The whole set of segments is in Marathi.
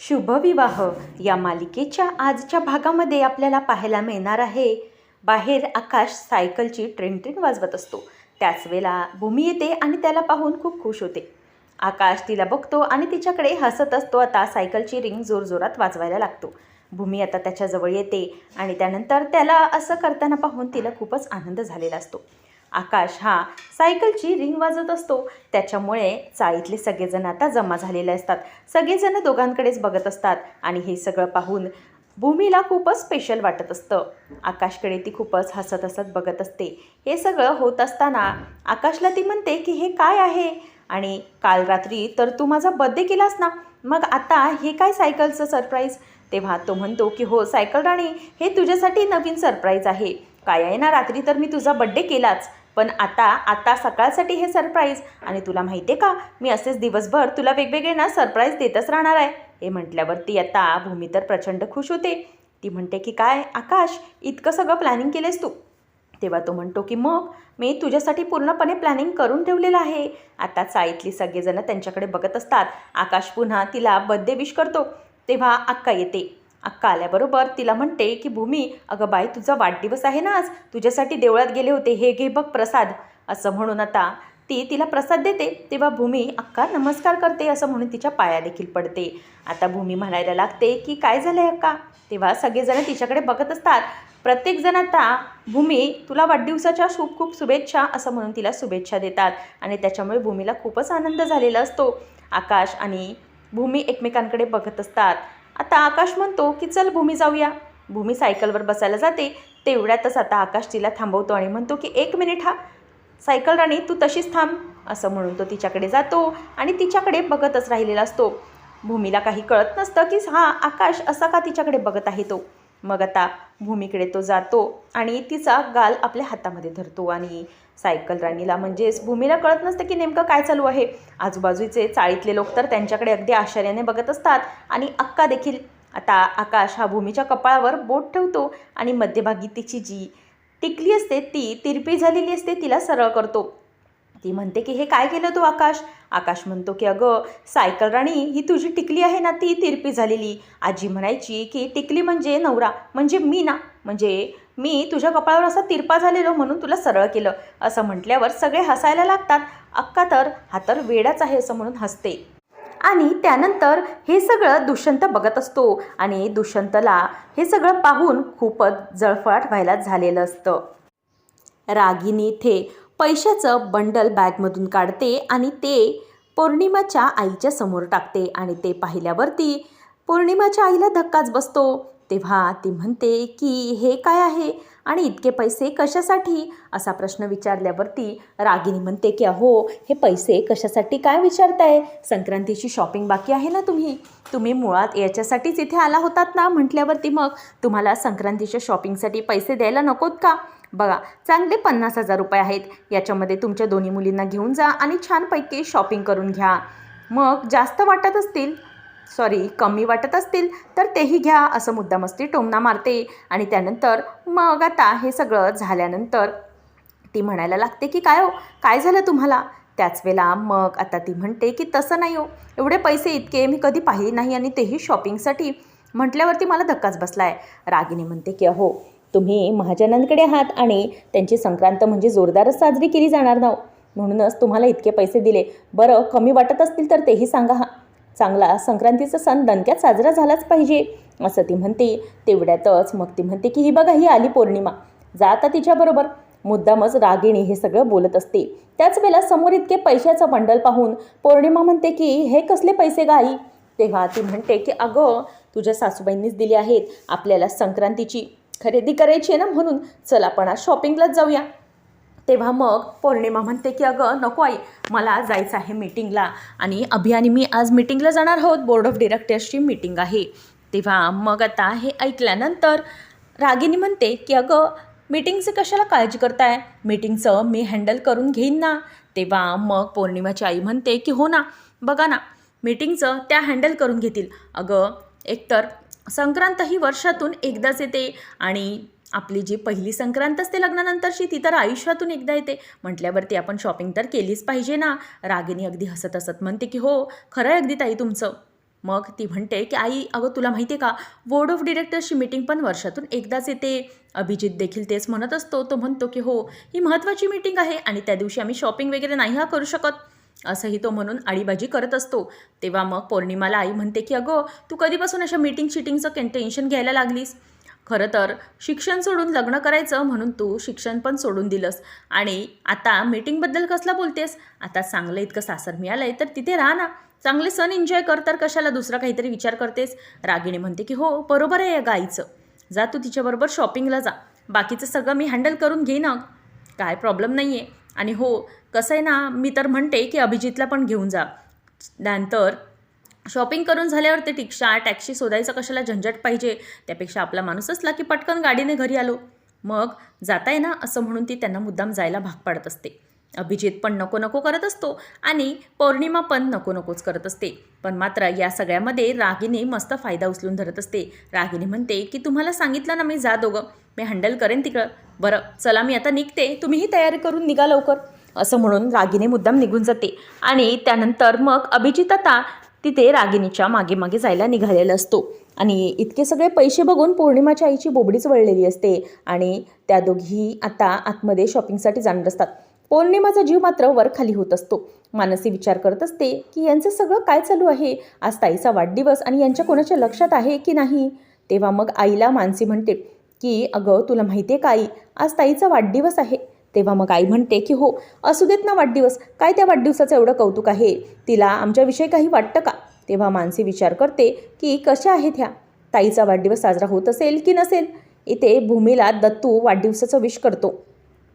शुभविवाह या मालिकेच्या आजच्या भागामध्ये आपल्याला पाहायला मिळणार आहे. बाहेर आकाश सायकलची ट्रेन ट्रेन वाजवत असतो. त्याच वेळेला भूमी येते आणि त्याला पाहून खूप खुश होते. आकाश तिला बघतो आणि तिच्याकडे हसत असतो. आता सायकलची रिंग जोरजोरात वाजवायला लागतो. भूमी आता त्याच्याजवळ येते आणि त्यानंतर त्याला असं करताना पाहून तिला खूपच आनंद झालेला असतो. आकाश हा सायकलची रिंग वाजत असतो. त्याच्यामुळे चाळीतले सगळेजण आता जमा झालेले असतात. सगळेजण दोघांकडेच बघत असतात आणि हे सगळं पाहून भूमीला खूपच स्पेशल वाटत असतं. आकाशकडे ती खूपच हसत हसत बघत असते. हे सगळं होत असताना आकाशला ती म्हणते की हे काय आहे? आणि काल रात्री तर तू माझा बड्डे केलास ना? मग आता हे काय सायकलचं सरप्राईज तेव्हा तो म्हणतो की हो सायकल राणी हे तुझ्यासाठी नवीन सरप्राईज आहे. काय आहे ना रात्री तर मी तुझा बड्डे केलाच. पण आता आता सकाळसाठी हे सरप्राईज आणि तुला माहिती आहे का मी असेच दिवसभर तुला वेगवेगळे ना सरप्राईज देतच राहणार आहे. हे म्हटल्यावर ती आता भूमी तर प्रचंड खुश होते. ती म्हणते की काय आकाश इतकं सगळं प्लॅनिंग केलेस तू? तेव्हा तो म्हणतो की मग मी तुझ्यासाठी पूर्णपणे प्लॅनिंग करून ठेवलेलं आहे. आता चाळीतली सगळेजणं त्यांच्याकडे बघत असतात. आकाश पुन्हा तिला बड्डे विश करतो. तेव्हा अक्का येते. अक्का आल्याबरोबर तिला म्हणते की भूमी अगं बाई तुझा वाढदिवस आहे ना आज. तुझ्यासाठी देवळात गेले होते. हे घे बघ प्रसाद. असं म्हणून आता ती तिला प्रसाद देते. तेव्हा भूमी अक्का नमस्कार करते. असं म्हणून तिच्या पाया देखील पडते. आता भूमी म्हणायला लागते की काय झालं आहे अक्का? तेव्हा सगळेजण तिच्याकडे बघत असतात. प्रत्येकजण आता भूमी तुला वाढदिवसाच्या खूप खूप शुभेच्छा. असं म्हणून तिला शुभेच्छा देतात. आणि त्याच्यामुळे भूमीला खूपच आनंद झालेला असतो. आकाश आणि भूमी एकमेकांकडे बघत असतात. आता आकाश म्हणतो की चल भूमी जाऊया. भूमी सायकलवर बसायला जाते. तेवढ्यातच आता आकाश तिला थांबवतो आणि म्हणतो की एक मिनिट हा. सायकल राणी तू तशीच थांब. असं म्हणून तो तिच्याकडे जातो आणि तिच्याकडे बघतच राहिलेला असतो. भूमीला काही कळत नसतं की हा आकाश असा का तिच्याकडे बघत आहे तो? मग आता भूमीकडे तो जातो आणि तिचा गाल आपल्या हातामध्ये धरतो आणि सायकल राणीला म्हणजेच भूमीला कळत नसतं की नेमकं काय चालू आहे. आजूबाजूचे चाळीतले लोक तर त्यांच्याकडे अगदी आश्चर्याने बघत असतात आणि अक्का देखील. आता आकाश हा भूमीच्या कपाळावर बोट ठेवतो आणि मध्यभागी तिची जी टिकली असते ती तिरपी झालेली असते तिला सरळ करतो. ती म्हणते की हे काय केलं तू आकाश? आकाश म्हणतो की अगं सायकल राणी ही तुझी टिकली आहे ना ती तिरपी झालेली. आजी म्हणायची की टिकली म्हणजे नवरा म्हणजे मी ना म्हणजे मी तुझ्या कपाळावर असा तिरपा झालेलो म्हणून तुला सरळ केलं. असं म्हटल्यावर सगळे हसायला लागतात. अक्का तर हा तर वेडाच आहे असं म्हणून हसते. आणि त्यानंतर हे सगळं दुष्यंत बघत असतो. आणि दुष्यंतला हे सगळं पाहून खूपच जळफळाट व्हायला झालेलं असतं. रागिनी इथे पैशाचं बंडल बॅगमधून काढते आणि ते पौर्णिमाच्या आईच्या समोर टाकते आणि ते पाहिल्यावरती पौर्णिमाच्या आईला धक्काच बसतो. तेव्हा ती म्हणते की हे काय आहे? आणि इतके पैसे कशासाठी? असा प्रश्न विचारल्यावरती रागिनी म्हणते की अहो हे पैसे कशासाठी काय विचारताय? संक्रांतीची शॉपिंग बाकी आहे ना तुम्ही? तुम्ही मुळात याच्यासाठीच इथे आला होतात ना? म्हटल्यावरती मग तुम्हाला संक्रांतीच्या शॉपिंगसाठी पैसे द्यायला नकोत का? बघा चांगले पन्नास हजार रुपये आहेत. याच्यामध्ये तुमच्या दोन्ही मुलींना घेऊन जा आणि छानपैकी शॉपिंग करून घ्या. मग जास्त वाटत असतील? सॉरी कमी वाटत असतील तर तेही घ्या असं मुद्दामस्ती टोमना मारते. आणि त्यानंतर मग आता हे सगळं झाल्यानंतर ती म्हणायला लागते की काय हो? काय झालं तुम्हाला? त्याच वेळेला मग आता ती म्हणते की तसं नाही हो. एवढे पैसे इतके मी कधी पाहिले नाही आणि तेही शॉपिंगसाठी. म्हटल्यावरती मला धक्काच बसला आहे रागिनी म्हणते की अहो तुम्ही महाजनांकडे आहात आणि त्यांची संक्रांत म्हणजे जोरदारच साजरी केली जाणार ना हो. म्हणूनच तुम्हाला इतके पैसे दिले. बरं कमी वाटत असतील तर तेही सांगा हा. चांगला संक्रांतीचा सण दणक्यात साजरा झालाच पाहिजे असं ती म्हणते. तेवढ्यातच मग ती म्हणते की ही बघा ही आली पौर्णिमा. जा आता तिच्याबरोबर मुद्दामच रागिणी हे सगळं बोलत असते. त्याच वेळेला समोर इतके पैशाचं बंडल पाहून पौर्णिमा म्हणते की हे कसले पैसे गाई तेव्हा ती म्हणते की अगं तुझ्या सासूबाईंनीच दिली आहेत आपल्याला संक्रांतीची खरेदी करायची आहे ना म्हणून चल आपण आज शॉपिंगलाच जाऊया. तेव्हा मग पौर्णिमा म्हणते की अगं नको आई मला जायचं आहे मीटिंगला आणि अभि आणि मी आज मीटिंगला जाणार आहोत. बोर्ड ऑफ डिरेक्टर्सची मीटिंग आहे. तेव्हा मग आता हे ऐकल्यानंतर रागिनी म्हणते की अगं मीटिंगचं कशाला काळजी करताय? मीटिंगचं मी हँडल करून घेईन ना. तेव्हा मग पौर्णिमाची आई म्हणते की हो ना बघा ना मीटिंगचं त्या हँडल करून घेतील. अगं एकतर संक्रांत ही वर्षातून एकदाच येते आणि आपली जी पहिली संक्रांत असते लग्नानंतरची ती तर आयुष्यातून एकदा येते. म्हटल्यावरती आपण शॉपिंग तर केलीच पाहिजे ना. रागिनी अगदी हसत हसत म्हणते की हो खरं आहे अगदी ताई तुमचं. मग ती म्हणते की आई अगं तुला माहिती आहे का बोर्ड ऑफ डिरेक्टर्सची मीटिंग पण वर्षातून एकदाच येते. अभिजित देखील तेच म्हणत असतो. तो म्हणतो की हो ही महत्त्वाची मीटिंग आहे आणि त्या दिवशी आम्ही शॉपिंग वगैरे नाही हा करू शकत. असंही तो म्हणून आडीबाजी करत असतो. तेव्हा मग पौर्णिमाला आई म्हणते की अगं तू कधीपासून अशा मीटिंग शिटिंगचं टेन्शन घ्यायला लागलीस? खरं तर शिक्षण सोडून लग्न करायचं म्हणून तू शिक्षण पण सोडून दिलंस. आणि आता मीटिंगबद्दल कसला बोलतेस? आता चांगलं इतकं सासर मिळालं आहे तर तिथे राहा ना. चांगले सण एन्जॉय कर तर कशाला दुसरा काहीतरी विचार करतेस? रागिणी म्हणते की हो बरोबर आहे या गाईचं. जा तू तिच्याबरोबर शॉपिंगला जा. बाकीचं सगळं मी हँडल करून घेईन अग. काय प्रॉब्लेम नाही आहे आणि हो कसं आहे ना मी तर म्हणते की अभिजितला पण घेऊन जा. नंतर शॉपिंग करून झाल्यावर ते रिक्षा टॅक्सी शोधायचं कशाला झंझट पाहिजे? त्यापेक्षा आपला माणूस असला की पटकन गाडीने घरी आलो. मग जाताय ना असं म्हणून ती त्यांना मुद्दाम जायला भाग पाडत असते. अभिजित पण नको नको करत असतो आणि पौर्णिमा पण नको नकोच करत असते. पण मात्र या सगळ्यामध्ये रागिनी मस्त फायदा उचलून धरत असते. रागिनी म्हणते की तुम्हाला सांगितलं ना मी जा दोघं. मी हँडल करेन तिकडं. बरं चला मी आता निघते. तुम्हीही तयारी करून निघा लवकर. असं म्हणून रागिनी मुद्दाम निघून जाते. आणि त्यानंतर मग अभिजित आता तिथे रागिणीच्या मागे मागे जायला निघालेला असतो. आणि इतके सगळे पैसे बघून पौर्णिमाच्या आईची बोबडीच वळलेली असते आणि त्या दोघी आता आतमध्ये शॉपिंगसाठी जाणार असतात. पौर्णिमाचा जीव मात्र वर खाली होत असतो. मानसी विचार करत असते की यांचं सगळं काय चालू आहे? आज ताईचा वाढदिवस आणि यांच्या कोणाच्या लक्षात आहे की नाही? तेव्हा मग आईला मानसी म्हणते की अगं तुला माहिती आहे का आई? आज ताईचा वाढदिवस आहे. तेव्हा मग आई म्हणते की हो असू देत ना वाढदिवस. काय त्या वाढदिवसाचं एवढं कौतुक आहे? तिला आमच्याविषयी काही वाटतं का? तेव्हा मानसी विचार करते की कशा आहेत ह्या? ताईचा वाढदिवस साजरा होत असेल की नसेल? इथे भूमीला दत्तू वाढदिवसाचं विश करतो.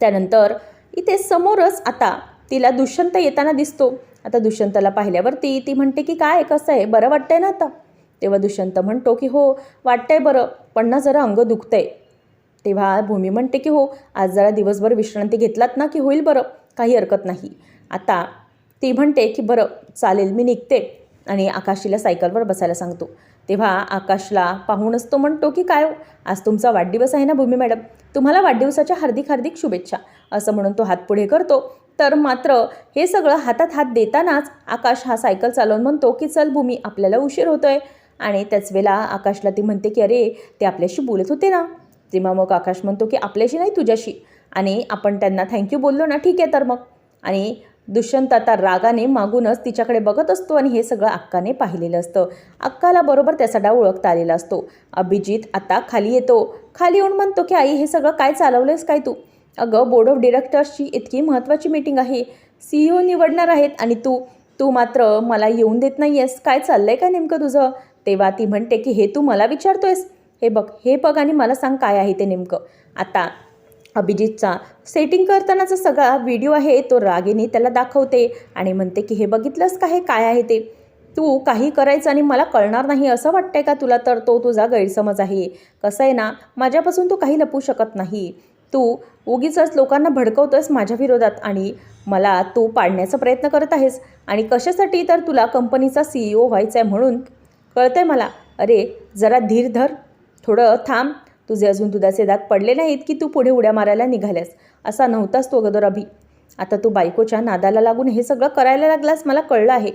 त्यानंतर इथे समोरच आता तिला दुष्यंत येताना दिसतो. आता दुष्यंतला पाहिल्यावरती ती म्हणते की काय कसं आहे? बरं वाटतंय ना आता? तेव्हा दुष्यंत म्हणतो की हो वाटतंय बरं पण ना जरा अंग दुखतंय. तेव्हा भूमी म्हणते की हो आज जरा दिवसभर विश्रांती घेतलात ना की होईल बरं? काही हरकत नाही. आता ती म्हणते की बरं चालेल मी निघते. आणि आकाशीला सायकलवर बसायला सांगतो. तेव्हा आकाशला पाहूनच तो म्हणतो की काय हो, आज तुमचा वाढदिवस आहे ना भूमी मॅडम? तुम्हाला वाढदिवसाच्या हार्दिक हार्दिक शुभेच्छा. असं म्हणून तो हात पुढे करतो. तर मात्र हे सगळं हातात हात देतानाच आकाश हा सायकल चालवून म्हणतो की चल भूमी आपल्याला उशीर होतोय. आणि त्याच वेळेला आकाशला ती म्हणते की अरे ते आपल्याशी बोलत होते ना. तेव्हा मग आकाश म्हणतो की आपल्याशी नाही तुझ्याशी. आणि आपण त्यांना थँक्यू बोललो ना ठीक आहे. तर मग आणि दुष्यंत आता रागाने मागूनच तिच्याकडे बघत असतो आणि हे सगळं अक्काने पाहिलेलं असतं. अक्काला बरोबर त्याचा डाव ओळखता आलेला असतो. अभिजित आता खाली येतो. खाली येऊन म्हणतो की आई हे सगळं काय चालवलंयस काय तू? अगं बोर्ड ऑफ डिरेक्टर्सची इतकी महत्त्वाची मीटिंग आहे. सी ओ निवडणार आहेत आणि तू तू मात्र मला येऊन देत नाही आहेस काय चाललं आहे काय नेमकं तुझं? तेव्हा ती म्हणते की हे तू मला विचारतोयस. हे बघ हे बघ आणि मला सांग काय आहे ते नेमकं. आता अभिजितचा सेटिंग करतानाचा सगळा व्हिडिओ आहे तो रागिनी त्याला दाखवते आणि म्हणते की हे बघितलंस का? हे काय आहे ते? तू काही करायचं आणि मला कळणार नाही असं वाटतंय का तुला? तर तो तुझा गैरसमज आहे. कसं आहे ना माझ्यापासून तू काही लपू शकत नाही. तू उगीचच लोकांना भडकवतोयस माझ्या विरोधात आणि मला तू पाडण्याचा प्रयत्न करत आहेस. आणि कशासाठी तर तुला कंपनीचा सी ई ओ व्हायचा आहे म्हणून? कळतंय मला? अरे जरा धीर धर. थोडं थांब तुझे अजून दुधाचे दात पडले नाहीत की तू पुढे उड्या मारायला निघाल्यास? असा नव्हताच तो अगोदर अभि आता तू बायकोच्या नादाला लागून हे सगळं करायला लागलास मला कळलं आहे.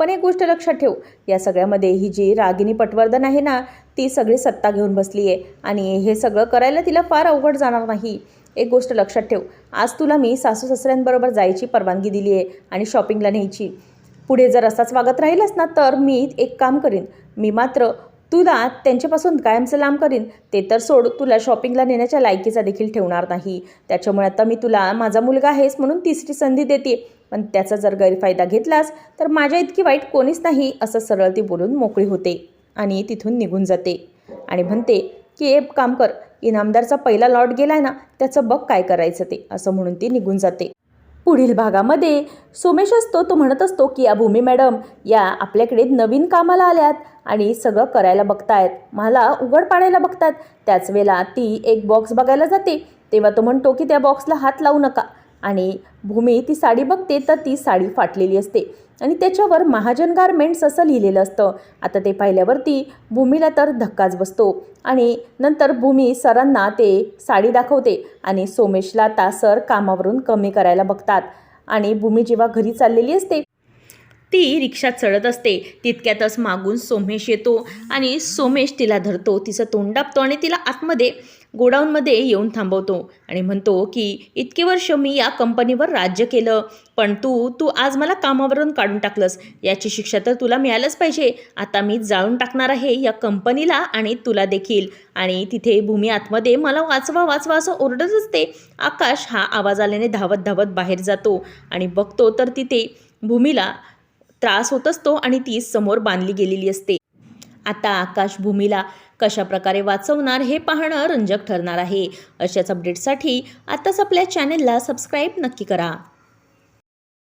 पण एक गोष्ट लक्षात ठेव या सगळ्यामध्ये ही जी रागिनी पटवर्धन आहे ना ती सगळी सत्ता घेऊन बसली आहे आणि हे सगळं करायला तिला फार अवघड जाणार नाही. एक गोष्ट लक्षात ठेव आज तुला मी सासू सासऱ्यांबरोबर जायची परवानगी दिली आहे आणि शॉपिंगला न्यायची. पुढे जर असाच वागत राहिलास ना तर मी एक काम करीन. मी मात्र तुला त्यांच्यापासून कायमचं लांब करीन ते तर सोड तुला शॉपिंगला नेण्याच्या लायकीचा देखील ठेवणार नाही. त्याच्यामुळे आता मी तुला माझा मुलगा आहेस म्हणून तिसरी संधी देते. पण त्याचा जर गैरफायदा घेतलास तर माझ्या इतकी वाईट कोणीच नाही असं सरळ ती बोलून मोकळी होते आणि तिथून निघून जाते. आणि म्हणते की एक काम कर इनामदारचा पहिला लॉट गेलाय ना त्याचं बघ काय करायचं ते असं म्हणून ती निघून जाते. पुढील भागामध्ये. सोमेश असतो तो म्हणत असतो की या भूमी मॅडम या आपल्याकडे नवीन कामाला आल्यात आणि सगळं करायला बघतायत. मला उघड पाडायला बघतात. त्याच वेळेला ती एक बॉक्स बघायला जाते. तेव्हा तो म्हणतो की त्या बॉक्सला हात लावू नका. आणि भूमी ती साडी बघते तर ती साडी फाटलेली असते. आणि त्याच्यावर महाजन गारमेंट्स असं लिहिलेलं असतं. आता ते पाहिल्यावरती भूमीला तर धक्काच बसतो. आणि नंतर भूमी सरांना ते साडी दाखवते आणि सोमेशला आता सर कामावरून कमी करायला बघतात. आणि भूमी जेव्हा घरी चाललेली असते ती रिक्षा चढत असते. तितक्यातच मागून सोमेश येतो आणि सोमेश तिला धरतो. तिचं तोंड दाबतो आणि तिला आतमध्ये गोडाऊनमध्ये येऊन थांबवतो आणि म्हणतो की इतके वर्ष मी या कंपनीवर राज्य केलं पण तू तू आज मला कामावरून काढून टाकलंस. याची शिक्षा तर तुला मिळालंच पाहिजे. आता मी जाळून टाकणार आहे या कंपनीला आणि तुला देखील. आणि तिथे भूमी आतमध्ये मला वाचवा वाचवा असं ओरडत असते. आकाश हा आवाज आल्याने धावत धावत बाहेर जातो आणि बघतो तर तिथे भूमीला त्रास होत असतो आणि ती समोर बांधली गेलेली असते. आता आकाश भूमीला कशा प्रकारे वाचवणार हे पाहणं रंजक ठरणार आहे. अशाच अपडेटसाठी आताच आपल्या चॅनेलला सबस्क्राईब नक्की करा.